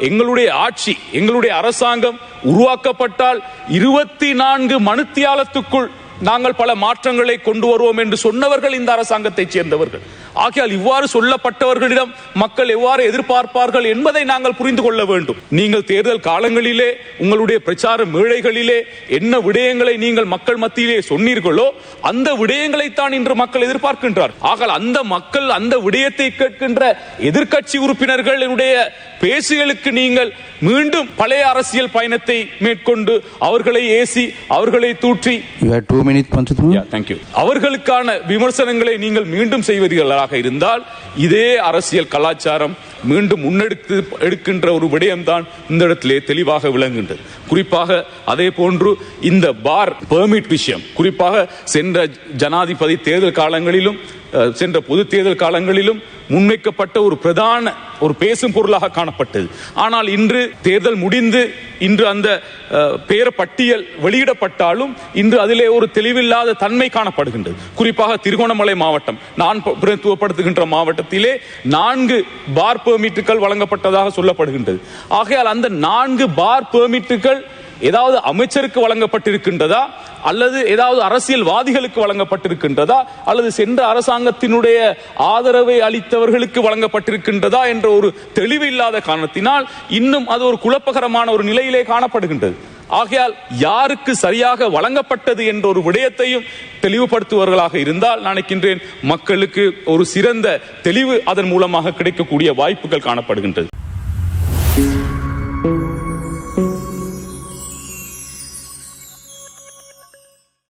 எங்களுடைய ஆட்சி எங்களுடைய அரசாங்கம் உருவாக்கப்பட்டால் இருபத்தி நான்கு மணித்தியாலத்துக்குள் நாங்கள் பல மாற்றங்களை கொண்டு வருவோம் என்று சொன்னவர்கள் இந்த அரசாங்கத்தைச் சேர்ந்தவர்கள். ஆகையால் இவ்வாறு சொல்லப்பட்டவர்களிடம் மக்கள் எவ்வாறு எதிர்பார்ப்பார்கள் என்பதை நாங்கள் புரிந்து கொள்ள வேண்டும். நீங்கள் தேர்தல் காலங்களிலே உங்களுடைய பிரச்சார மேடைகளிலே என்ன விடயங்களை நீங்கள் மக்கள் மத்தியிலே சொன்னீர்களோ அந்த விடயங்களைத்தான் இன்று மக்கள் எதிர்பார்க்கின்றார் ஆகல் அந்த மக்கள் அந்த விடயத்தை கேட்கின்ற எதிர்க்கட்சி உறுப்பினர்களுடைய பேசுகளுக்கு நீங்கள் மீண்டும் பழைய அரசியல் பயணத்தை மேற்கொண்டு அவர்களை ஏசி அவர்களை தூற்றி. You had two minutes, Panchituma. Thank you அவர்களுக்கான விமர்சனங்களை நீங்கள் மீண்டும் செய்வீர்களாக இருந்தால் இதே அரசியல் கலாச்சாரம் மீண்டும் முன்னெடுத்து எடுக்கின்ற ஒரு விடயம்தான் இந்த இடத்திலே தெளிவாக விளங்குகின்றது. குறிப்பாக அதே போன்று இந்த பார் பெர்மிட் விஷயம். குறிப்பாக சென்ற ஜனாதிபதி தேர்தல் காலங்களிலும் சென்ற பொது தேர்தல் காலங்களிலும் முன்வைக்கப்பட்ட ஒரு பிரதான ஒரு பேசும் பொருளாக காணப்பட்டது. ஆனால் இன்று தேர்தல் முடிந்து இன்று அந்த பேர பெயர் பட்டியல் வெளியிடப்பட்டாலும் இன்று அதிலே ஒரு தெளிவில்லாத தன்மை காணப்படுகின்றது. குறிப்பாக திருகோணமலை மாவட்டம் நான் ப- பிரதித்துவப்படுத்துகின்ற மாவட்டத்திலே நான்கு பார் பெர்மிட்டுகள் வழங்கப்பட்டதாக சொல்லப்படுகின்றது. ஆகையால் அந்த நான்கு பார் பெர்மிட்டுகள் ஏதாவது அமைச்சருக்கு வழங்கப்பட்டிருக்கின்றதா? அல்லது ஏதாவது அரசியல்வாதிகளுக்கு வழங்கப்பட்டிருக்கின்றதா? அல்லது சென்ற அரசாங்கத்தினுடைய ஆதரவை அளித்தவர்களுக்கு வழங்கப்பட்டிருக்கின்றதா? என்ற ஒரு தெளிவு இல்லாத காரணத்தினால் இன்னும் அது ஒரு குழப்பகரமான ஒரு நிலையிலே காணப்படுகின்றது. ஆகையால் யாருக்கு சரியாக வழங்கப்பட்டது என்ற ஒரு விடயத்தையும் தெளிவுபடுத்துவர்களாக இருந்தால் நினைக்கின்றேன் மக்களுக்கு ஒரு சிறந்த தெளிவு அதன் மூலமாக கிடைக்கக்கூடிய வாய்ப்புகள் காணப்படுகின்றது.